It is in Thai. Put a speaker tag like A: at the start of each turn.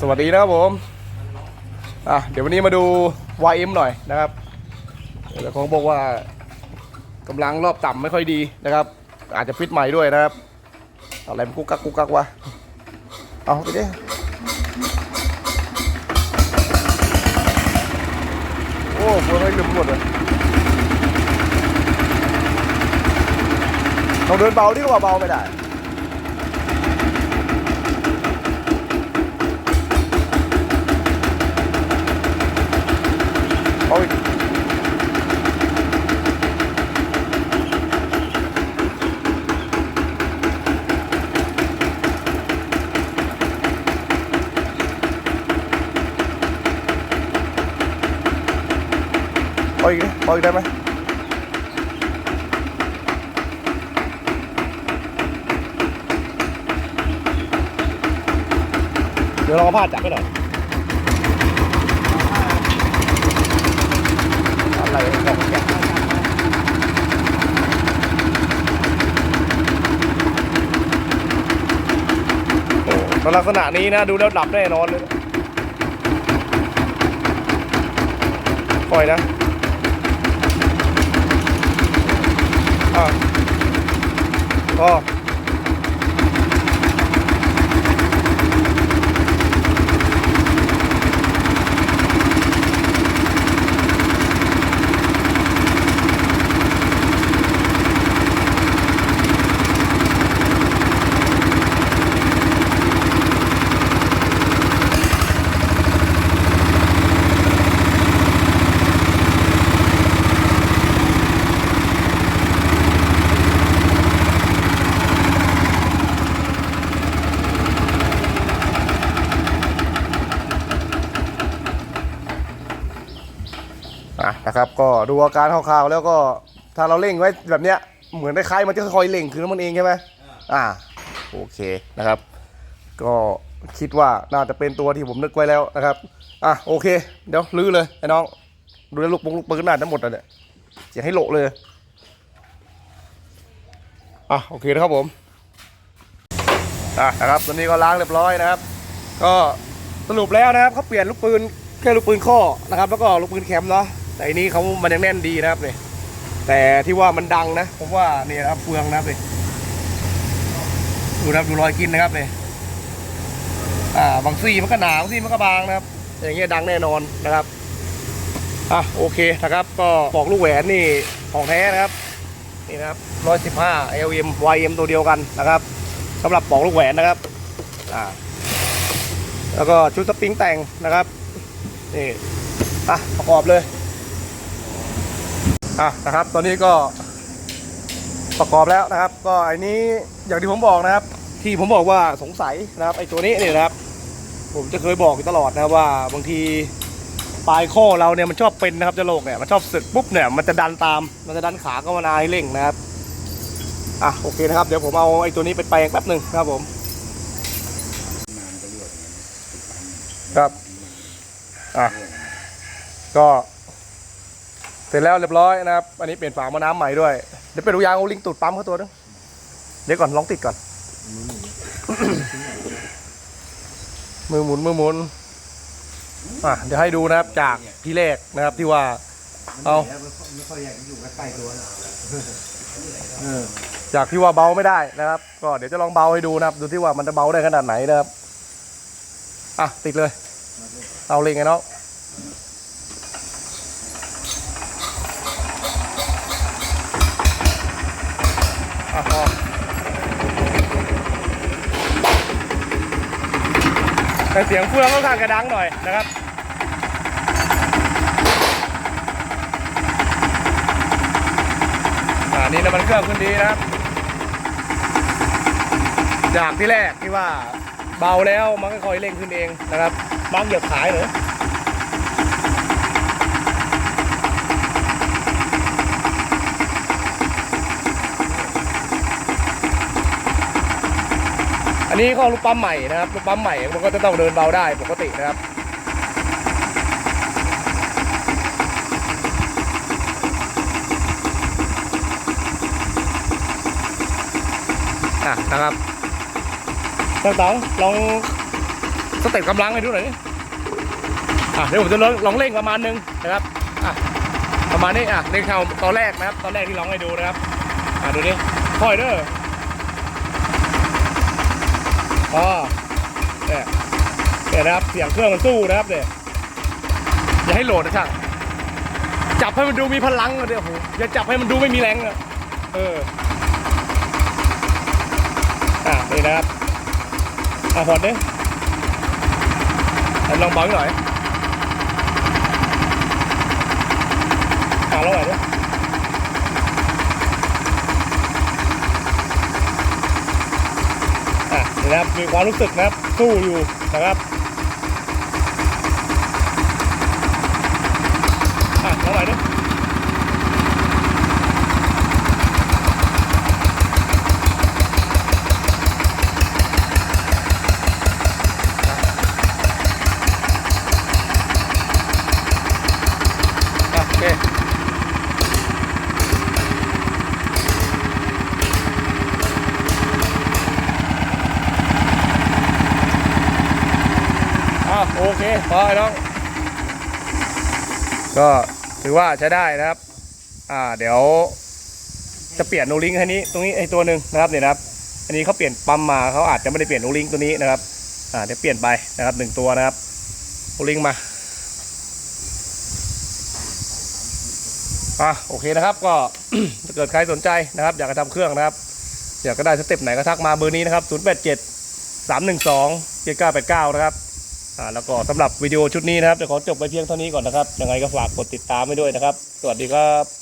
A: สวัสดีนะครับผมอะเดี๋ยววันนี้มาดู YM หน่อยนะครับเดี๋ยวของบอกว่ากำลังรอบต่ำไม่ค่อยดีนะครับ อาจจะฟิตใหม่ด้วยนะครับอะไรมันกุกกักกุกกักวะเอาไปดิโอ้โหไม่ลืมหมดเลยเราเดินเบาดีกว่าเบาไม่ได้ เอาอีกเอาอีกดิเอาอีกได้ไหมเดี๋ยวเราเอาผ้าจับไปหน่อย อะไรของแกโอ้ ลักษณะนี้นะ ดูแล้วหลับแน่นอนเลยปล่อยนะอ๋อะ นะครับ ก็ดูอาการคร่าวๆแล้วก็ถ้าเราเร่งไว้แบบเนี้ยเหมือนคล้ายๆมันจะค่อยๆเร่งคือมันเองใช่ไหมอ่าโอเคนะครับ ก็คิดว่าน่าจะเป็นตัวที่ผมนึกไว้แล้วนะครับอะโอเค เดี๋ยวลื้อเลยไอ้น้องดูแลวลูกปงลูกปืนน่าจะหมดแล้วเนี่ยจะให้โหละเลยอะโอเคนะครับผมอะนะครับตอนนี้ก็ล้างเรียบร้อยนะครับ ก็สรุปแล้วนะครับเขาเปลี่ยนลูกปืนแค่ลูกปืนข้อนะครับ แล้วก็ลูกปืนแคมเนาะ แต่อันนี้เขามันยังแน่นดีนะครับเนี่ยแต่ที่ว่ามันดังนะผมว่านี่นะครับเฟืองนะครับนี่ดูนะครับดูรอยกินนะครับเนี่ยอ่าบางซี่มันก็หนาบางซี่มันก็บางนะครับ อย่างเงี้ยดังแน่นอนนะครับอะโอเคนะครับ ก็ปอกลูกแหวนนี่ของแท้นะครับ นี่นะครับร้อยสิบห้า LM YM ตัวเดียวกันนะครับสำหรับปอกลูกแหวนนะครับอ่าแล้วก็ชุดสปริงแต่งนะครับนี่อะประกอบเลย อะนะครับ ตอนนี้ก็ประกอบแล้วนะครับ ก็อันนี้อย่างที่ผมบอกนะครับ ที่ผมบอกว่าสงสัยนะครับไอ้ตัวนี้เนี่ยนะครับ ผมจะเคยบอกอยู่ตลอดนะว่าบางทีปลายข้อเราเนี่ยมันชอบเป็นนะครับจะโลกเนี่ยมันชอบสึกปุ๊บเนี่ยมันจะดันตามมันจะดันขาเข้ามานาให้เร่งนะครับอะโอเคนะครับเดี๋ยวผมเอาไอ้ตัวนี้ไปแปลงแป๊บหนึ่งนะครับผมครับอะก็ เสร็จแล้วเรียบร้อยนะครับ อันนี้เปลี่ยนฝามาน้ำใหม่ด้วย เดี๋ยวไปดูยางโอลิงตูดปั๊มเขาตัวนึงเดี๋ยวก่อนลองติดก่อน มือหมุนมือหมุน อะเดี๋ยวให้ดูนะครับจากที่แรกนะครับที่ว่า เอา
B: ไม่ค่อยอยากอยู่ใกล้ๆตัวนะ
A: จากที่ว่าเบาไม่ได้นะครับ ก็เดี๋ยวจะลองเบาให้ดูนะครับ ดูที่ว่ามันจะเบาได้ขนาดไหนนะครับ อะติดเลย เอาเลยไงน้องอะ แต่เสียงเฟืองค่อนข้างกระดังหน่อยนะครับอ่านี่น้ำมันเครื่องขึ้นดีนะครับ จากที่แรกที่ว่าเบาแล้วมันก็ค่อยเร่งขึ้นเองนะครับ บางเหยียบขายเหรอ อันนี้ข้อลูกปั๊มใหม่นะครับลูกปั๊มใหม่มันก็จะต้องเดินเบาได้ปกตินะครับอะนะครับต่างๆลองสเต็ปกำลังให้ดูหน่อยดิอะเดี๋ยวผมจะลองลองเร่งประมาณนึงนะครับอะประมาณนี้อะเร่งเท่าตอนแรกนะครับ ตอนแรกที่ลองให้ดูนะครับอะดูดิค่อยเด้อ อ๋อเนี่ยเนี่ยนะครับ เสียงเครื่องมันสู้นะครับเนี่ยอย่าให้โหลดนะช่างจับให้มันดูมีพลังอะเดี๋ยวโอ้โหอย่าจับให้มันดูไม่มีแรงอะเอออะนี่นะครับอะผ่อนดิอะลองบังหน่อยอ่าลองหน่อยดิอะ นะครับ มีความรู้สึกนะครับ สู้อยู่นะครับอะเท่าไหน่อยดิอะโอเค อะ โอเคพอไอ้น้อง ก็ถือว่าใช้ได้นะครับ อ่า เดี๋ยว จะเปลี่ยนโนลิงค์ให้นี้ ตรงนี้ไอ้ตัวหนึ่งนะครับเนี่ยนะครับ อันนี้เขาเปลี่ยนปั๊มมาเขาอาจจะไม่ได้เปลี่ยนโนลิงค์ตัวนี้นะครับ อ่าเดี๋ยวเปลี่ยนไปนะครับหนึ่งตัวนะครับโนลิงค์มาอะโอเคนะครับก็ถ้าเกิดใครสนใจนะครับ อยากจะทำเครื่องนะครับ อยากก็ได้สเต็ปไหนก็ทักมาเบอร์นี้นะครับ 0 8 7 3 1 2 7 9 8 9 นะครับ อ่าแล้วก็สำหรับวิดีโอชุดนี้นะครับจะขอจบไปเพียงเท่านี้ก่อนนะครับยังไงก็ฝากกดติดตามไว้ด้วยนะครับ สวัสดีครับ